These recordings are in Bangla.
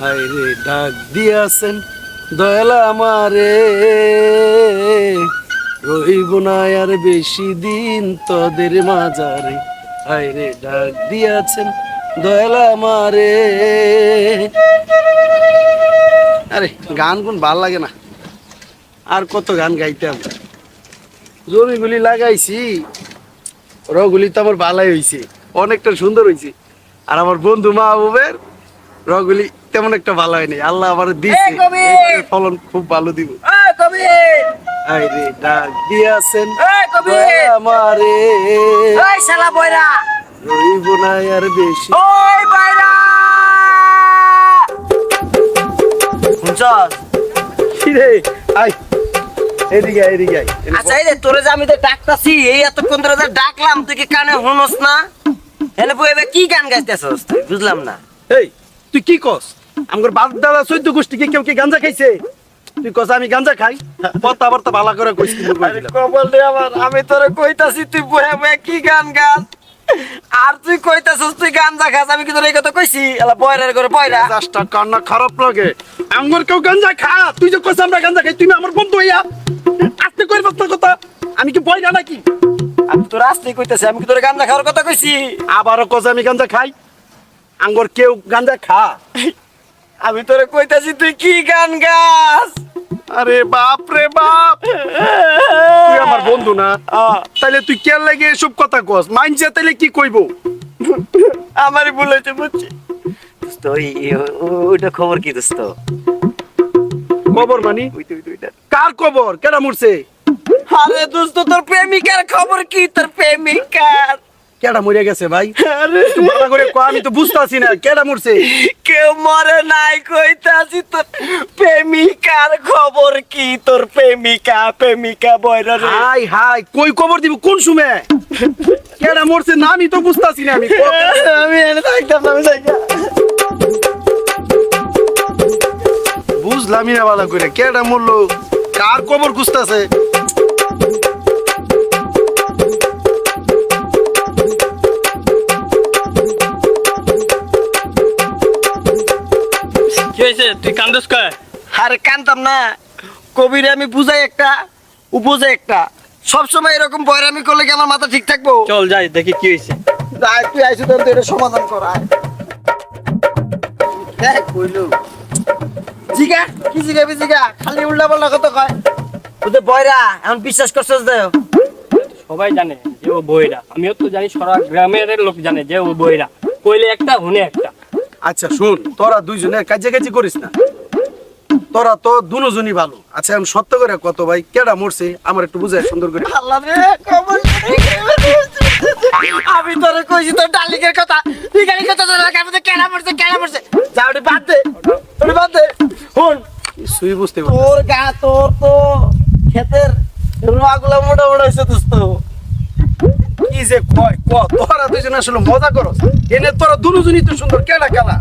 হায়রে ডাক দিয়াছেন দয়ালা আমারে। রইব না আর বেশি দিন তোদের মাজারে হায়রে ডাক দিয়াছেন দয়ালা আমারে। আরে, গান কোন ভালো লাগে না। আর কত গান গাইতাম। জমিগুলি লাগাইছি। রগুলি তো আমার ভালাই হয়েছে অনেকটা সুন্দর হয়েছে আর আমার বন্ধু মাহবুবের রগুলি তেমন একটা ভালো হয়নি আল্লাহ আমার! এর ফলন খুব ভালো দিব। ডাক দিয়াছেন আমারে? শালা রইব না আর বেশি। ওই বয়রা! শুনছস? রে আই এদিকে এদিকে আচ্ছা এই যে তোরে যে আমি তো ডাকতাছি এই এতক্ষণ ধরে যে ডাকলাম তুই কি কানে শুনস না? এনে বই এবার কি গান গাইতেছস তুই? বুঝলাম না। এই তুই কি কস? আমার বাপ দাদা চৈদ্দ গোষ্ঠী কি কেউ কি গাঞ্জা খাইছে? তুই কস আমি গাঞ্জা খাই? পত্তা বর্তা ভালো করে কইছি কবল রে আমার আমি তোরে কইতাছি তুই বয়ে বয়ে কি গান গান আর তুই কইতাছস তুই গান খাস আমি কি তোর এই কথা কইছি। এলা বয়রার করে বয়রা মেজাজটা কান্না খারাপ লাগে। আমার কেউ গাঞ্জা খা। তুই যে কইস আমরা গাঞ্জা খাই তুমি আমার বন্ধু হইয়া। আস্তে কই বাস্তা কথা। আমি কি না নাকি? আমি তোর আসতেই কইতাছি আমি কি তোর গান খাওয়ার কথা কইছি? আবারও কস আমি গাঞ্জা খাই? আঙ্গর কেউ গাঞ্জা খা। আমি তোরে কইতাছি তুই কি গান গাস? আরে বাপ রে বাপ। বন্ধু না। তাহলে তুই কেয়ার লাগে এসব কথা কস? মাইনছে তাহলে কি কইব? আমারই ভুল হয়েছে বুঝছি। ওইটা খবর কি দোস্ত? খবর মানি? কার খবর? কেন মরছে? আরে দোস্ত তোর প্রেমিকার খবর কি? তোর প্রেমিকার। কেডা মরে গেছে ভাই? ভালো করে কো আমি তো বুঝতাছি না কেডা মরছে? কেউ মরে নাই কইতাছি তোর প্রেমিকার খবর কি? তোর প্রেমিকা প্রেমিকা বয়রা রে। হাই হাই কই খবর দিব? কোন সময় কেডা মরছে না আমি তো বুঝতাছি না আমি আমি এনে থাকতাম আমি থাকতাম। বুঝলামই না ভালো করে কেডা মরলো? কার খবর খুঁজতাছে? হয়েছে তুই কান্দস কয়? আরে কানতাম না। কবিরে আমি বুঝাই একটা বুঝাই একটা। সবসময় এরকম বয়রামি করলে কি আমার মাথা ঠিক থাকব? চল যাই দেখি কি হয়েছে যাই তুই আইসু তো এটা সমাধান করা দেখ কইলো। জিগা কি জিগাবি জিগা? খালি উল্টা পাল্টা কত কয়। তোদের বয়রা এখন বিশ্বাস করছস দে। সবাই জানে যে ও বইরা আমিও তো জানি সারা গ্রামের লোক জানে যে ও বইরা কইলে একটা হুনে একটা। আচ্ছা শুন তোরা দুইজনে কাজে কাজে করিস না। তোরা তো দুজনই ভালো। আচ্ছা আমি সত্য করে কত ভাই? কেডা মরছে? আমার একটু বুঝায় সুন্দর করে। আল্লাহ রে কবর আমি তোরে কইছি তোর ডালিকের কথা। তুই কথা তোর কাছে কেনা পড়ছে যা ওটা বাদ দে। ওটা বাদ দে। শুন সুই বুঝতে। তোর গা তোর তো ক্ষেতের রোয়াগুলো মোটা মোটা হয়েছে দোস্ত। কি যে কয় ক তোরা দুইজন আসলে মজা করো এনে তোরা দুজনই তো সুন্দর কেডা কেডা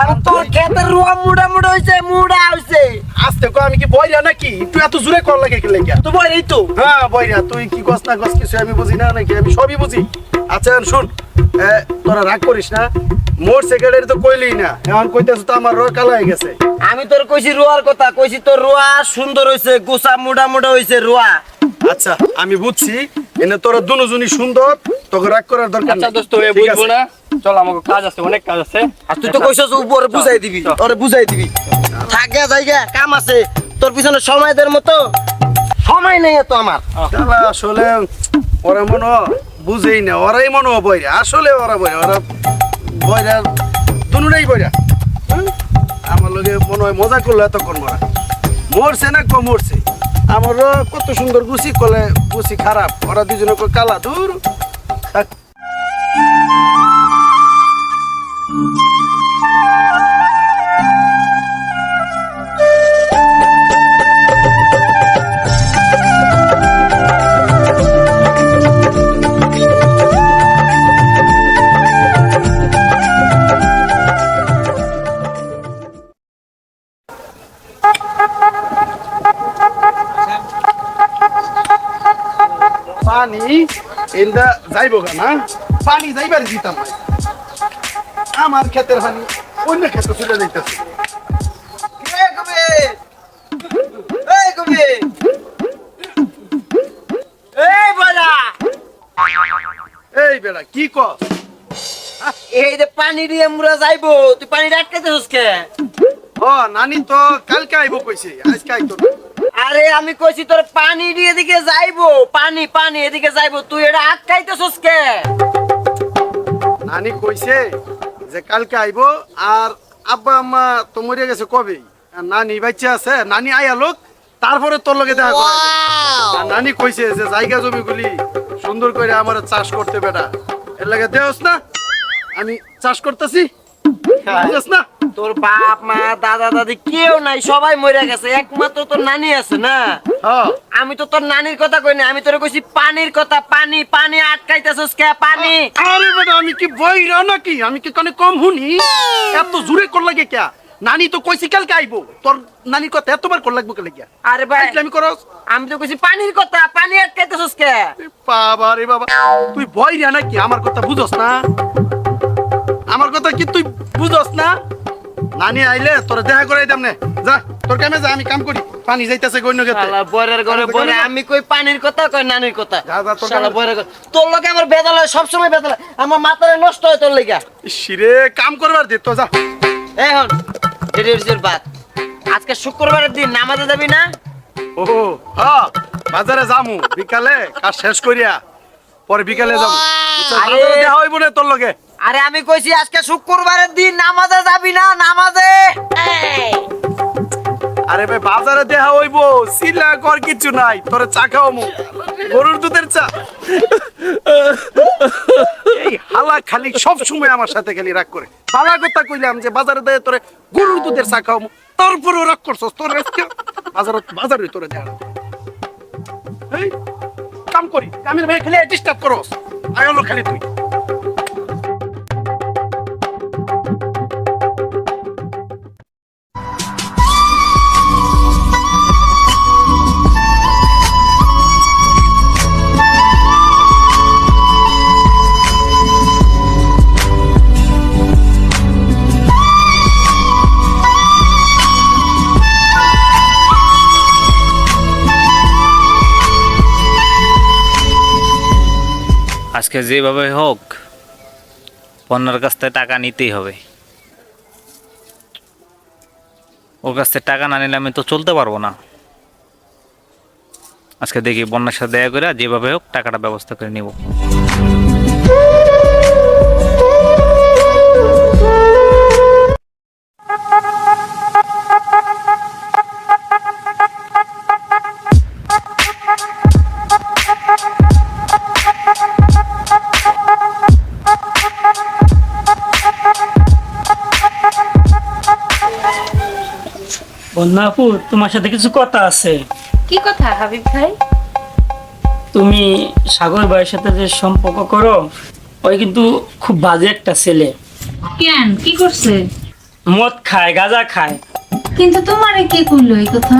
আর তোর ক্ষেতের রোয়া মুড়া মুড়া হয়েছে মুড়া হয়েছে আস্তে কয় আমি কি বইরা নাকি? তুই এত জোরে কর লাগে কি লেগে তো তো। হ্যাঁ বইরা তুই কি না কিছু আমি বুঝি না নাকি? আমি সবই বুঝি। আচ্ছা শুন। তোরা রাগ করিস না। মোর সেক্রেটারি তো কইলি না। এখন কইতেছ তো আমার রয় কালা হয়ে গেছে। আমি তোর কইছি রোয়ার কথা কইছি তোর রোয়া সুন্দর হয়েছে গোসা মুড়া মুড়া হয়েছে রোয়া। আচ্ছা আমি বুঝছি। এনে তোরা দুজনই সুন্দর তোকে রাগ করার দরকার আচ্ছা দোস্ত এ বুঝব না। চল আমাকে কাজ আছে অনেক কাজ আছে। আর তুই তো কইছস উপরে বুঝাই দিবি তোরে বুঝাই দিবি। থাকে জায়গা কাম আছে। তোর পিছনে সময়দের মতো সময় নেই তো আমার। শালা আসলে ওরা মনে বুঝেই না ওরাই মনে বইরা। আসলে ওরা বইরা ওরা বইরা দুনুটাই বইরা? আমার লগে মনে হয় মজা করল এতক্ষণ মরা। মরছে না মরছে? আমারও কত সুন্দর গুছি কলে গুছি খারাপ ওরা দুজনে কালা দূর এলদা যাইব না? পানি যাইবার দিতাম। আমার ক্ষেতের পানি অন্য ক্ষেত্রে চলে যাইতেছে। এই বলা কি ক এই যে পানি দিয়ে মুরা যাইবো তুই পানি আটকাইতেছিস কে? ও নানি তো কালকে আইব কইছে আজকে আইতো না। আরে আমি কইছি তোর পানি দিয়ে এদিকে যাইবো। পানি পানি এদিকে যাইবো। তুই এটা আটকাইতেছিস কে? নানি কইছে যে কালকে আইব আর আব্বা আম্মা তো মরে গেছে কবে আর নানি বাচ্চা আছে নানি আয়া লোক তারপরে তোর লগে দেখা করা আর নানি কইছে যে জায়গা জমিগুলি সুন্দর করে আমার চাষ করতে বেটা। এর লাগে দেওস না? আমি চাষ করতেছি। বুঝছ না? তোর বাপ মা দাদা দাদি কেউ নাই সবাই মরে গেছে। একমাত্র তোর নানি আছে না? আমি তো তোর নানির কথা কই না আমি তোর কইছি পানির কথা পানি পানি আটকাইতেছিস কে পানি? আরে বেটা আমি কি বইরা নাকি? আমি কি কানে কম শুনি? এত জোরে কর লাগে কে? নানি তো কইছি কালকে আইবো। তোর নানির কথা এতবার কর লাগবো কে লাগিয়া আরে ভাই আমি করস আমি তো কইছি পানির কথা পানি আটকাইতেছিস কে? বাবা রে বাবা। তুই ভয় রে নাকি? আমার কথা বুঝস না? আমার কথা কি তুই বুঝস না? নানি আইলে তোর দেখা করাই দাম নে যা তোর কামে যা আমি কাম করি। পানি যাইতেছে গন্য গেতে শালা বরের ঘরে বরে আমি কই পানির কথা কই নানির কথা? তোর শালা কাছে- বরের ঘরে তোর লগে আমার বেদাল হয় আমার মাথায় নষ্ট হয় তোর লেগা শিরে কাম করবার দে তো যা। এখন বাদ আজকে শুক্রবারের দিন নামাজে যাবি না? ও হ্যাঁ বাজারে যামু। বিকালে কাজ শেষ করিয়া পরে বিকালে যাব। দেখা হইব না তোর লগে? আরে আমি কইছি আজকে শুক্রবারের দিন নামাজে যাবি না নামাজে? আরে ভাই বাজারে দেখা হইব সিলা কর কিছু নাই তোরে চা খাওয়ামু। গরুর দুধের চা। এই হালা খালি সব সময় আমার সাথে খালি রাগ করে। বালা কথা কইলাম যে বাজারে দেয় তোরে গরুর দুধের চা খাওয়ামু। তারপরেও রাগ করছস তোর আজকে বাজারে বাজারে তোরে দেখা এই কাম করি কামের ভাই খালি ডিস্টার্ব করস। আয়লো খালি তুই। আজকে যেভাবে হোক পণ্যর কাছ থেকে টাকা নিতেই হবে। ওর কাছ থেকে টাকা না নিলে আমি তো চলতে পারব না। আজকে দেখি বন্যার সাথে দেখা করে যেভাবে হোক টাকাটা ব্যবস্থা করে নিব। বন্যাপুর তোমার সাথে কিছু কথা আছে। কি কথা হাবিব ভাই? তুমি সাগর ভাইয়ের সাথে যে সম্পর্ক করো ওই কিন্তু খুব বাজে একটা ছেলে। কেন? কি করছে? মদ খায় গাঁজা খায়। কিন্তু তোমারে কে করল এই কথা?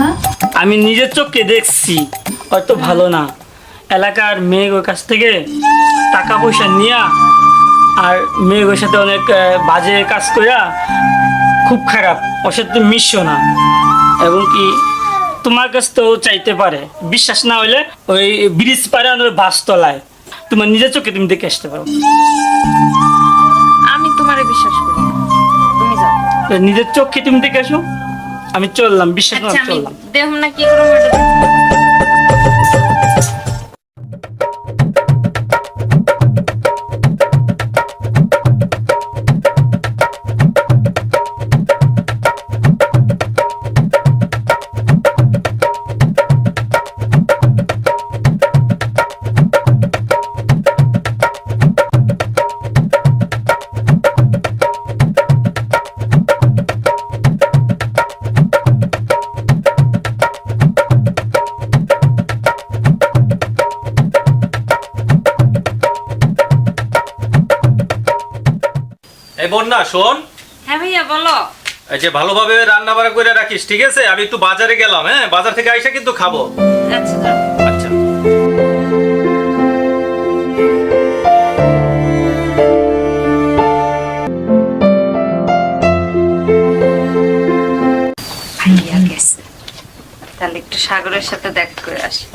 আমি নিজের চোখে দেখছি হয়তো ভালো না। এলাকার মেয়ে ওর কাছ থেকে টাকা পয়সা নিয়া আর মেয়ে ওর সাথে অনেক বাজে কাজ করিয়া খুব খারাপ ওর সাথে তুমি মিশো না। এবং কি তোমার কাছ তো চাইতে পারে। বিশ্বাস না হলে ওই ব্রিজ পারে ওর বাস তলায়। তোমার নিজের চোখে তুমি দেখে আসতে পারো। আমি তোমারে বিশ্বাস করি তুমি যাও। নিজের চোখে তুমি দেখে আসো। আমি চললাম বিশ্বাস না আচ্ছা চললাম। দেহ না কি করব শোন। হ্যাঁ ভাইয়া বলো। এই যে ভালোভাবে রান্না বাড়া করে রাখিস ঠিক আছে? আমি একটু বাজারে গেলাম হ্যাঁ? বাজার থেকে আইসা কিন্তু খাব। আচ্ছা। আচ্ছা। তাহলে একটু সাগরের সাথে দেখা করে আসি।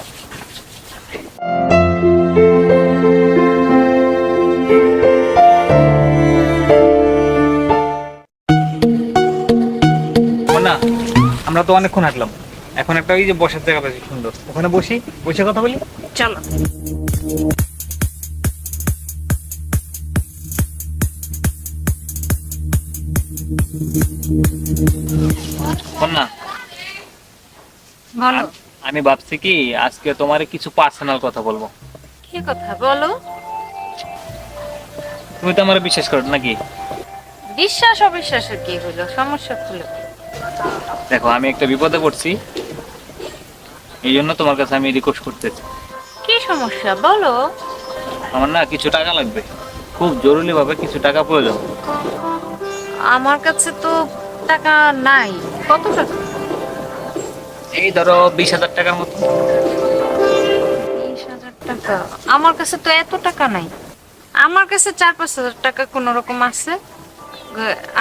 তো অনেকক্ষণ হাঁটলাম। এখন একটা ওই যে বসার জায়গা বেশি সুন্দর। ওখানে বসি বসে কথা বলি? চলো। বলো। আমি ভাবছি কি আজকে তোমার কিছু পার্সোনাল কথা বলব। কি কথা বলো। তুমি তো আমার বিশ্বাস করো নাকি বিশ্বাস অবিশ্বাসের কি হলো সমস্যা খুলে দেখো আমি একটা বিপদে পড়ছি। এই জন্য তোমার কাছে আমি রিকোয়েস্ট করতেছি। কি সমস্যা? বলো। আমার না কিছু টাকা লাগবে। খুব জরুরি ভাবে কিছু টাকা প্রয়োজন। আমার কাছে তো টাকা নাই। কত টাকা? এই ধরো বিশ হাজার টাকার মতো। বিশ হাজার টাকা? আমার কাছে তো এত টাকা নাই। আমার কাছে চার পাঁচ হাজার টাকা কোন রকম আছে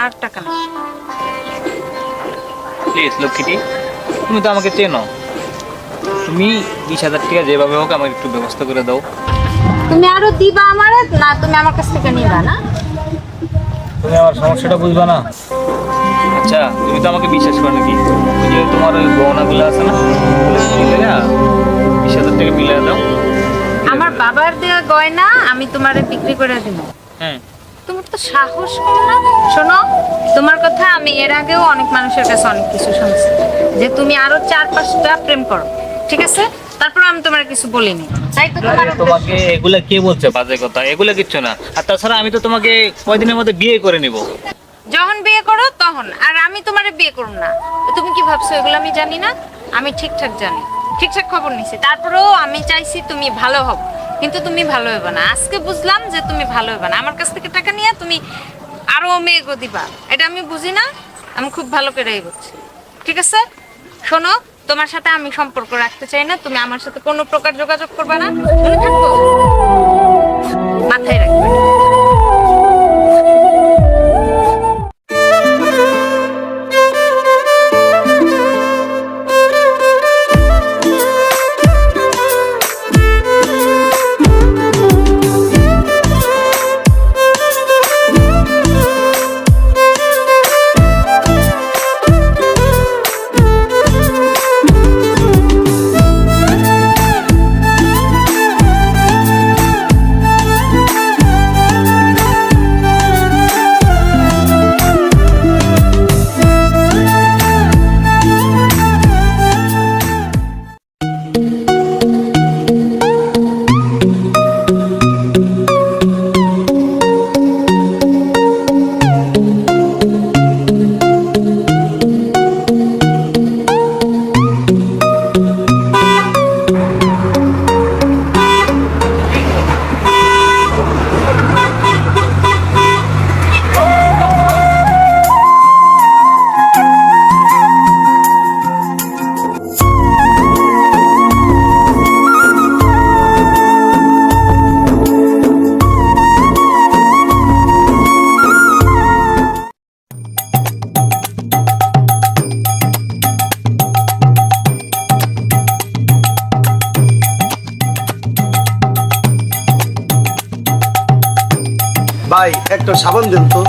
আর টাকা নাই। প্লিজ লক্ষ্মীটি তুমি তো আমাকে চেনো। তুমি বিশ হাজার টাকা যেভাবে হোক আমাকে একটু ব্যবস্থা করে দাও। তুমি আরও দিবা আমার না তুমি আমার কাছ থেকে নিবা না? তুমি আমার সমস্যাটা বুঝবা না। আচ্ছা তুমি তো আমাকে বিশ্বাস করো নাকি? ওই যে তোমার ওই গহনাগুলো আছে না না বিশ হাজার টাকা মিলে দাও। আমার বাবার দেওয়া গয়না আমি তোমারে বিক্রি করে দিব। হুম তোমার তো সাহস কম না। শোনো তোমার কথা আমি এর আগেও অনেক মানুষের কাছে অনেক কিছু শুনছি। যে তুমি আরও চার পাঁচটা প্রেম করো ঠিক আছে? তারপর আমি তোমার কিছু বলিনি। তাই তো তোমার তোমাকে এগুলা কে বলছে? বাজে কথা। এগুলা কিচ্ছু না। আর তাছাড়া আমি তো তোমাকে কয়দিনের মধ্যে বিয়ে করে নিব। যখন বিয়ে করো তখন। আর আমি তোমারে বিয়ে করব না। তুমি কি ভাবছ এগুলো আমি জানি না? আমি ঠিকঠাক জানি। ঠিকঠাক খবর নিছি। তারপরেও আমি চাইছি তুমি ভালো হও। কিন্তু তুমি ভালো হবে না। আজকে বুঝলাম যে তুমি ভালো হবে না। আমার কাছ থেকে টাকা নিয়ে তুমি আরও মেয়ে গো দিবা। এটা আমি বুঝি না, আমি খুব ভালো করে এগোচ্ছি ঠিক আছে? শোনো, তোমার সাথে আমি সম্পর্ক রাখতে চাই না। তুমি আমার সাথে কোনো প্রকার যোগাযোগ করবে না। মাথায় রাখবে। একটা সাবান দেন তো।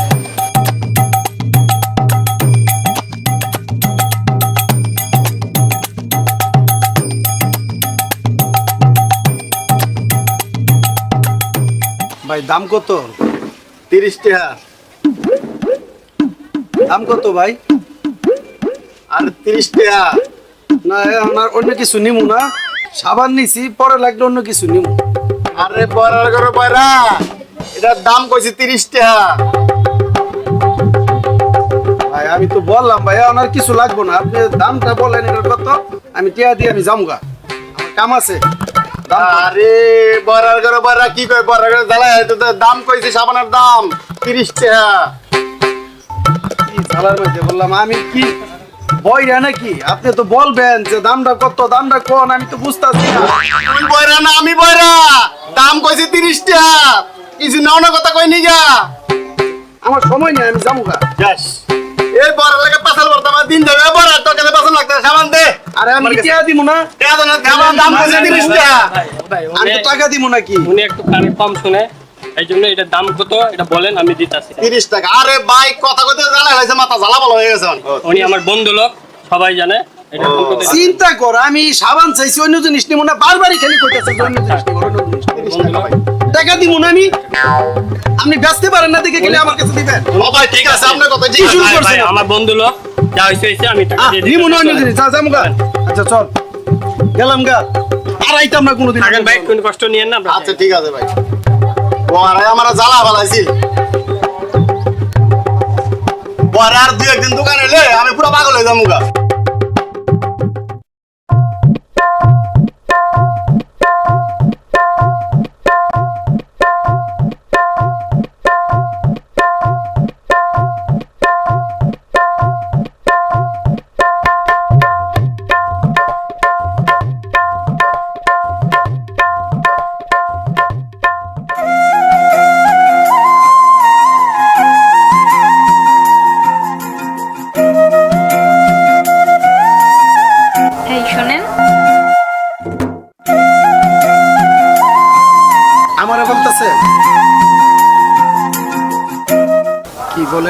ভাই, দাম কত? তিরিশ টাকা। দাম কত ভাই? আর তিরিশ টাকা। না আর অন্য কিছু নিমু না। সাবান নিছি, পরে লাগলে অন্য কিছু নিমু। আরে বড়ার করে এটার দাম কইছি তিরিশ টাকা। ভাই আমি তো বললাম ভাই আমার কিছু লাগবো না। আপনি দামটা বলেন এটার কত? আমি টিয়া দিয়ে আমি যামগা। আমার কাম আছে। আরে করে কি কয় করে জ্বালায় তো দাম কইছি সাবানের দাম তিরিশ টাকা। কি ঝালার মধ্যে বললাম আমি কি বইরা নাকি? আপনি তো বলবেন যে দামটা কত দামটা কোন আমি তো বুঝতেছি না। বড়া না আমি বড়া দাম কইছি তিরিশ টাকা। কিছু নাও না কথা কই নিগা। আমার সময় নেই আমি যামগা। যাস। এই বড়ার লাগে বর্তমান দিন যাবে বড়া তোর কাছে পাশাল লাগতে সাবান দে। আরে আমি টাকা দিব না। টাকা দাও না, খাবার দাম কইছে তিরিশ টাকা ভাই আমি তো টাকা দিব নাকি? উনি একটু কানে কম শুনে এই জন্য এটার দাম কত এটা বলেন আমি দিতাছি। তিরিশ টাকা। আরে ভাই কথা কইতে জ্বালা হয়েছে মাথা জ্বালা ভালো হয়ে গেছে উনি আমার বন্ধু লোক সবাই জানে। এটা দাম চিন্তা কর আমি সাবান চাইছি অন্য জিনিস নিব না বারবারই খালি কইতাছে অন্য জিনিস নিব অন্য জিনিস টাকা দিব না আমি? আপনি ব্যস্ত পারেন না দেখে গেলে আমার কাছে দিবেন। ও ভাই ঠিক আছে আপনার কথা কি শুরু ভাই, করছেন? আমার বন্ধু লোক যা হয়েছে হয়েছে আমি টাকা দিয়ে নিব না অন্য জিনিস যা যাম গা আচ্ছা চল। গেলাম গা। আর আইতাম না কোনোদিন থাকেন ভাই কোনো কষ্ট নিয়েন না আচ্ছা ঠিক আছে ভাই। ও আরে আমার জ্বালা ভালাইছিল পরে আর দুই একদিন দোকানে এলে আমি পুরো পাগল হয়ে যাব গা।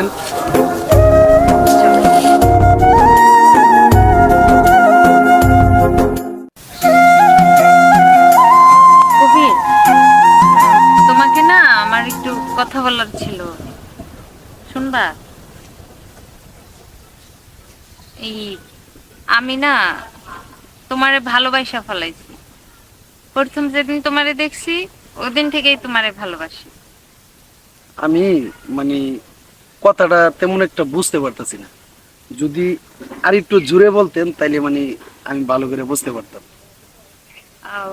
কি তোমাকে না আমার একটু কথা বলার ছিল। শুনবা? এই আমি না তোমারে ভালোবাসা ফলাইছি। প্রথম যেদিন তোমারে দেখছি ওদিন থেকেই তোমারে ভালোবাসি। আমি মানে কথাটা তেমন একটা বুঝতে পারতেছি না। যদি আর একটু জুড়ে বলতেন তাইলে মানে আমি ভালো করে বুঝতে পারতাম। আও,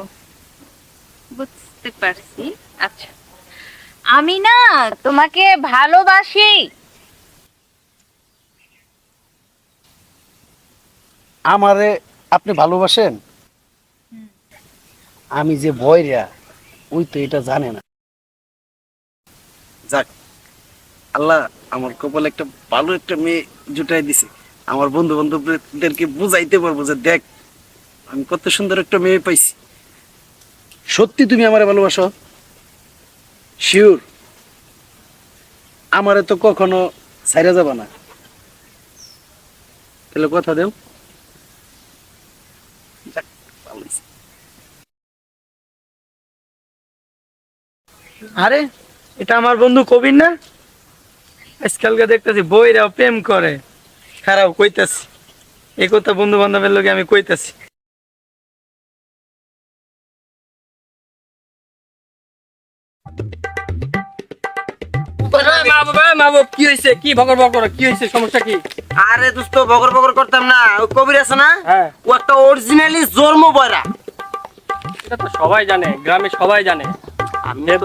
বুঝতে পারছি। আচ্ছা। আমি না তোমাকে ভালোবাসি। আমারে আপনি ভালোবাসেন? আমি যে বয়রা ওই তো এটা জানে না। যাক আল্লাহ আমার কপালে একটা ভালো একটা মেয়ে জুটাই দিছে। আমার বন্ধু বান্ধবদেরকে বুঝাইতে পারব যে, দেখ, আমি কত সুন্দর একটা মেয়ে পাইছি। সত্যি তুমি আমারে ভালোবাসো? শিওর আমারে তো কখনো ছাইরা যাবা না। তাহলে কথা দেও। আরে, এটা আমার বন্ধু কবির না? আজকালকে দেখতেছি বইরাও প্রেম করে। খারাপ কইতাছি। এই কথা বন্ধু বান্ধবের লোকে আমি কইতাছি। কি হয়েছে কি ভগর ভগর? কি হয়েছে সমস্যা কি? আরে দোস্ত বগর বগর করতাম না। ওই কবির আছে না? হ্যাঁ। ও একটা অরিজিনালি জন্ম বয়রা। এটা তো সবাই জানে গ্রামে সবাই জানে। আমি এ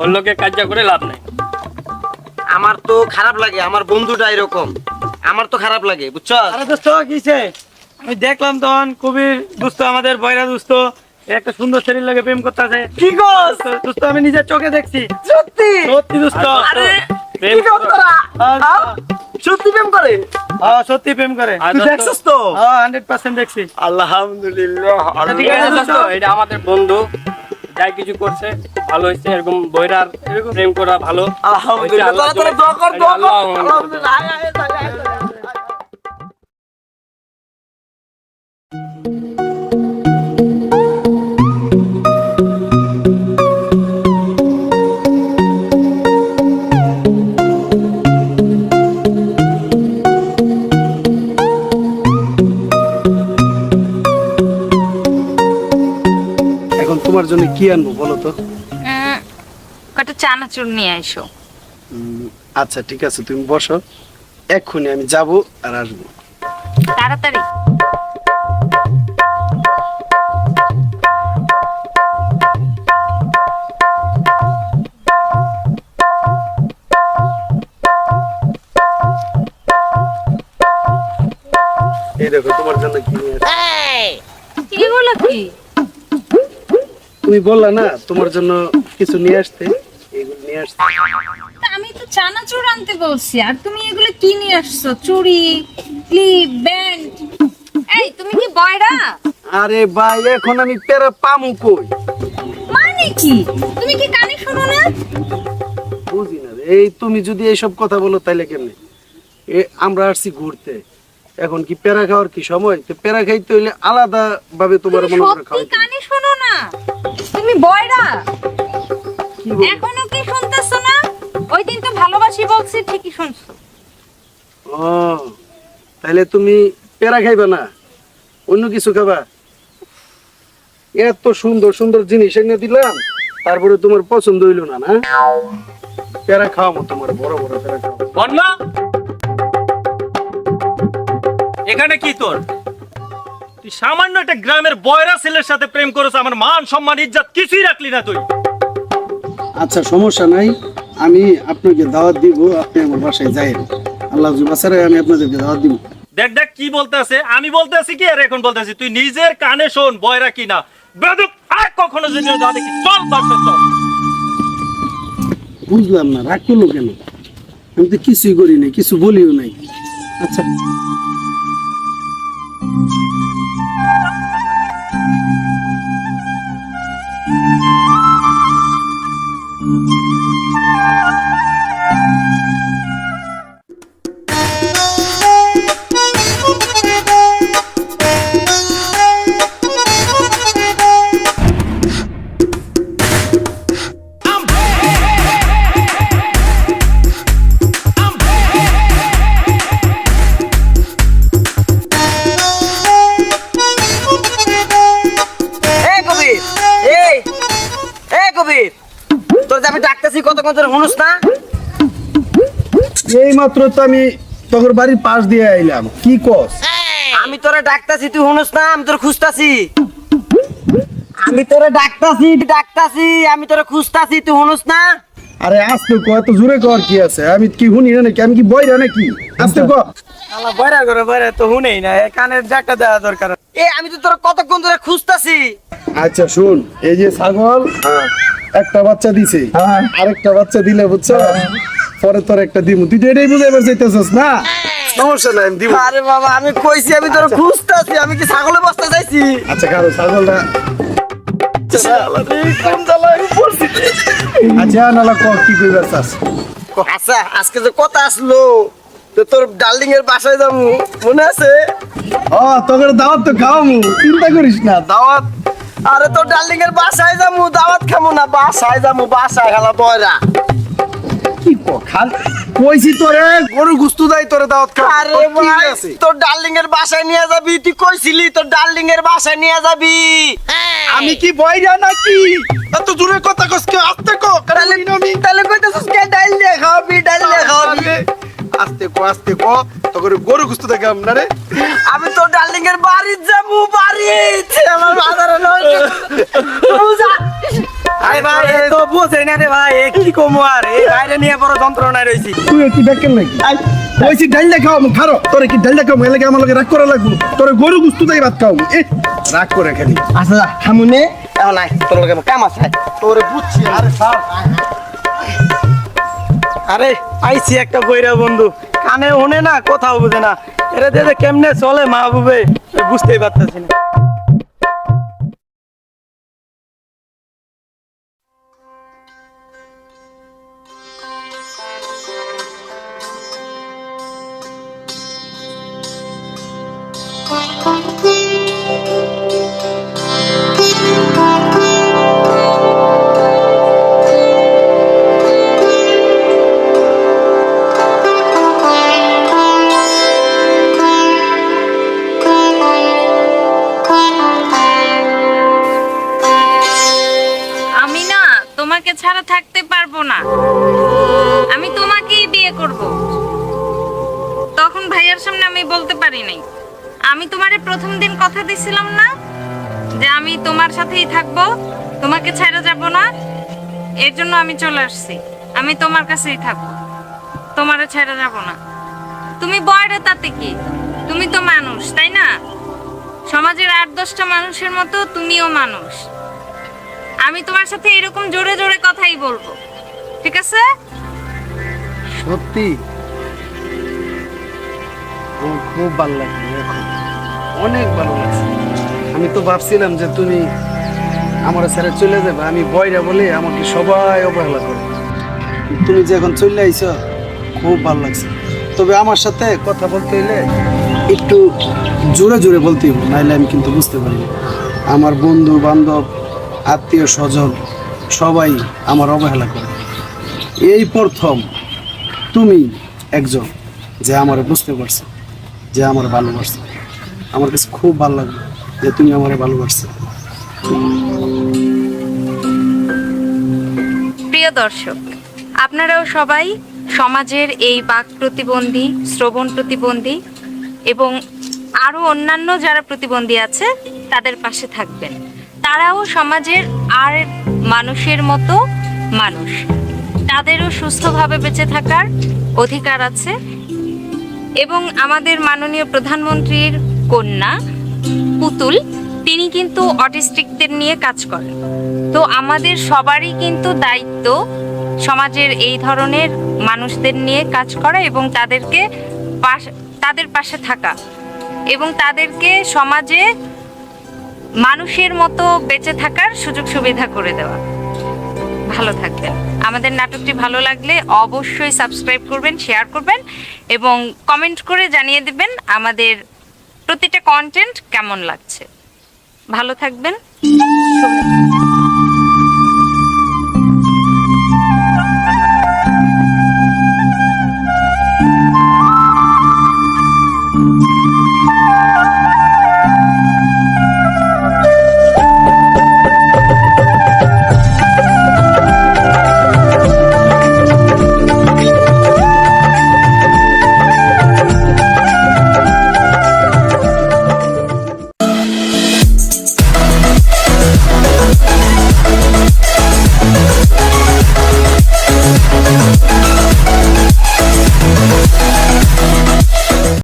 ওর লোকে কার্য করে লাভ নাই। আমার তো খারাপ লাগে আমার বন্ধুটা এরকম। আমার তো খারাপ লাগে বুঝছ? আরে দোস্ত কিছে আমি দেখলাম তখন কবির দোস্ত আমাদের বয়রা দোস্ত একটা সুন্দর ছেলের লাগে প্রেম করতেছে। কি গছ দোস্ত আমি নিজের চোখে দেখছি। সত্যি? সত্যি দোস্ত। আরে কি গছ তোরা? হ্যাঁ, আ? সত্যি প্রেম করে? হ্যাঁ, সত্যি প্রেম করে। তুই দোস্ত- তো? হ্যাঁ হান্ড্রেড পার্সেন্ট দেখছি। আলহামদুলিল্লাহ। আচ্ছা, ঠিক আছে দোস্ত, এটা আমাদের বন্ধু। যাই কিছু করছে খুব ভালো হয়েছে এরকম বইরার এরকম প্রেম করা ভালো। আলহামদুলিল্লাহ। তোমার জন্য কি আনব বলো তো? কটা চানাচুর নিয়ে উম, আচ্ছা ঠিক আছে তুমি বসো। এক্ষুনি আমি যাব আর আসব। তাড়াতাড়ি। এই দেখো তোমার জন্য কি নিয়ে আসছি। এগুলো কি? তুমি বললা না তোমার জন্য কিছু নিয়ে আসতে। এগুলো নিয়ে আসতে। আমি তো চানাচুর আনতে বলছি আর তুমি এগুলো কি নিয়ে আসছো? চুড়ি ক্লিপ ব্যান্ড। এই তুমি কি বয়রা? আরে ভাই এখন আমি পেরা পামু কই? মানে কি? তুমি কি কানে শোনো না? বুঝি না রে। এই তুমি যদি এইসব কথা বলো তাইলে কেমনে? এ আমরা আসছি ঘুরতে। এখন কি পেরা খাওয়ার কি সময়? তো পেরা খাইতে হইলে আলাদা ভাবে তোমার তুমি মনে করে সত্যি খাওয়াইতে হবে। কানে শোনো না? তুমি বয়রা। এখনও কি শুনতেছো না? ওই দিন তো ভালোবাসি বলছি ঠিকই শুনছো। ও তাহলে তুমি পেরা খাইবা না? অন্য কিছু খাবা? এত সুন্দর সুন্দর জিনিস এনে দিলাম তারপরে তোমার পছন্দ হইল না না? পেরা খাওয়াবো তোমার বড় বড় পেরা খাওয়াবো এখানে কি তোর? তুই সামান্য একটা গ্রামের বয়রা ছেলের সাথে প্রেম করেছ আমার মান সম্মান ইজ্জত কিছুই রাখলি না তুই। আচ্ছা সমস্যা নাই। আমি আপনাকে দাওয়াত দিব আপনি আমার বাসায় যাই আল্লাহ বাসারে আমি আপনাদেরকে দাওয়াত দিব। দেখ দেখ কি বলতে আছে আমি বলতে আছি কি আর এখন বলতে আছি তুই নিজের কানে শোন বয়রা কি না। বেদক আর কখনো যদি যা দেখি চল বাসে চল। বুঝলাম না রাগ করল কেন? আমি তো কিছুই করি নাই কিছু বলিও নাই। আচ্ছা। তো আমি তোর বাড়ির পাশ দিয়ে আইলাম। কি কস? আমি তোরে ডাকতাছি তুই শুনুস না আমি তোরে খুঁজতাছি। আমি তোরে ডাকতাছি ডাকতাছি আমি তোরে খুঁজতাছি তুই শুনুস না। আরে আস্তে ক এত জোরে কর কি আছে? আমি কি শুনি না নাকি? আমি কি বইরা নাকি? আস্তে ক। আলা বয়রা করে বয়রা তো শুনেই না এ কানের জাকটা দেওয়া দরকার। এ আমি তো তোর কতক্ষণ ধরে খুঁজতাছি। আচ্ছা শুন এই যে ছাগল একটা বাচ্চা দিছে। আরেকটা বাচ্চা দিলে বুঝছ? পরে তোর একটা দিমু। তুই তো এটাই বুঝাইবার চাইতেছস না? সমস্যা নাই আমি দিব আরে বাবা আমি কইছি আমি তোর খুঁজতাছি আমি কি ছাগলে বসতে চাইছি আচ্ছা কারও ছাগলটা আচ্ছা নালা ক কি কইবার চাস? আচ্ছা আজকে যে কথা আসলো তো তোর ডার্লিং এর বাসায় যাব মনে আছে? ও তোকে দাওয়াত তো খাওয়ামু চিন্তা করিস না। দাওয়াত? আরে তোর ডার্লিং এর বাসায় যাব দাওয়াত খামু না বাসায় যাব বাসায় খালা বয়রা। কি কখাল কইছি তোরে। গরু গুস্তু দাই তোরে দাওয়াত খা আরে ভাই আছে? তোর ডার্লিং এর বাসায় নিয়ে যাবি? তুই কইছিলি তোর ডার্লিং এর বাসায় নিয়ে যাবি। আমি কি বইরা নাকি? এত জোরে কথা কস কে আস্তে কো? তাহলে তাহলে কইতাছস কে ডাল দে খাওয়াবি ডাল দিয়ে খাওয়াবি? আস্তে ক আস্তে ক। তোর গরু গুস্তু দেখে না রে আমি তো ডার্লিং এর বাড়ি যাব বাড়ি। আমার বাজারে আরে ভাই এ তো বুঝে না রে ভাই এ কি কমু আর? এই বাইরে নিয়ে বড় যন্ত্রণায় রইছি তুই কি দেখেন নাকি? কইছি ডাল দেখাও আমি খারো। তোরে কি ডাল দেখাও এলাকে আমার লগে রাগ করা লাগবো। তোরে গরু গুস্তু দাই ভাত খাও এ রাগ করে খালি। আচ্ছা হামুনে এখন নাই তোর লগে কাম আছে তোরে বুঝছি আরে স্যার আরে আইসি একটা বইরা বন্ধু। কানে ওনে না, কোথাও বুঝে না। এরা দেখে কেমনে চলে মাহবুবে বুঝতেই পারতেছি না। চলে আসছি। আমি তোমার কাছেই থাকব। তোমারে ছেড়ে যাব না। তুমি বয়রে তাতে কি? তুমি তো মানুষ, তাই না? সমাজের আট দশটা মানুষের মতো তুমিও মানুষ। আমি তোমার সাথে এরকম জোরে জোরে কথাই বলব। ঠিক আছে? সত্যি? খুব ভালো লাগে অনেক ভালো লাগছে। আমি তো ভাবছিলাম যে তুমি আমার ছেড়ে চলে যাবে, আমি বয়রা বলে আমাকে সবাই অবহেলা করে। তুমি যে এখন চলে আইছো, খুব ভালো লাগছে। তবে আমার সাথে কথা বলতে হইলে একটু জোরে জোরে বলতে হবে নাইলে আমি কিন্তু বুঝতে পারি আমার বন্ধু, বান্ধব, আত্মীয় স্বজন সবাই আমার অবহেলা করে। এই প্রথম তুমি একজন যে আমার বুঝতে পারছ, যে আমার ভালোবাসছে। আমার কাছে খুব ভালো লাগল যে তুমি আমার ভালোবাসছো। প্রিয় দর্শক, আপনারাও সবাই সমাজের এই বাক প্রতিবন্ধী, শ্রবণ প্রতিবন্ধী এবং আরও অন্যান্য যারা প্রতিবন্ধী আছে, তাদের পাশে থাকবেন। তারাও সমাজের আর মানুষের মতো মানুষ। তাদেরও সুস্থভাবে বেঁচে থাকার অধিকার আছে এবং আমাদের মাননীয় প্রধানমন্ত্রীর কন্যা পুতুল তিনি কিন্তু অটিস্টিকদের নিয়ে কাজ করেন। তো আমাদের সবারই কিন্তু দায়িত্ব সমাজের এই ধরনের মানুষদের নিয়ে কাজ করা এবং তাদেরকে পাশ- তাদের পাশে থাকা এবং তাদেরকে সমাজে মানুষের মতো বেঁচে থাকার সুযোগ সুবিধা করে দেওয়া। ভালো থাকবেন। আমাদের নাটকটি ভালো লাগলে অবশ্যই সাবস্ক্রাইব করবেন, শেয়ার করবেন এবং কমেন্ট করে জানিয়ে দেবেন আমাদের প্রতিটা কন্টেন্ট কেমন লাগছে। ভালো থাকবেন।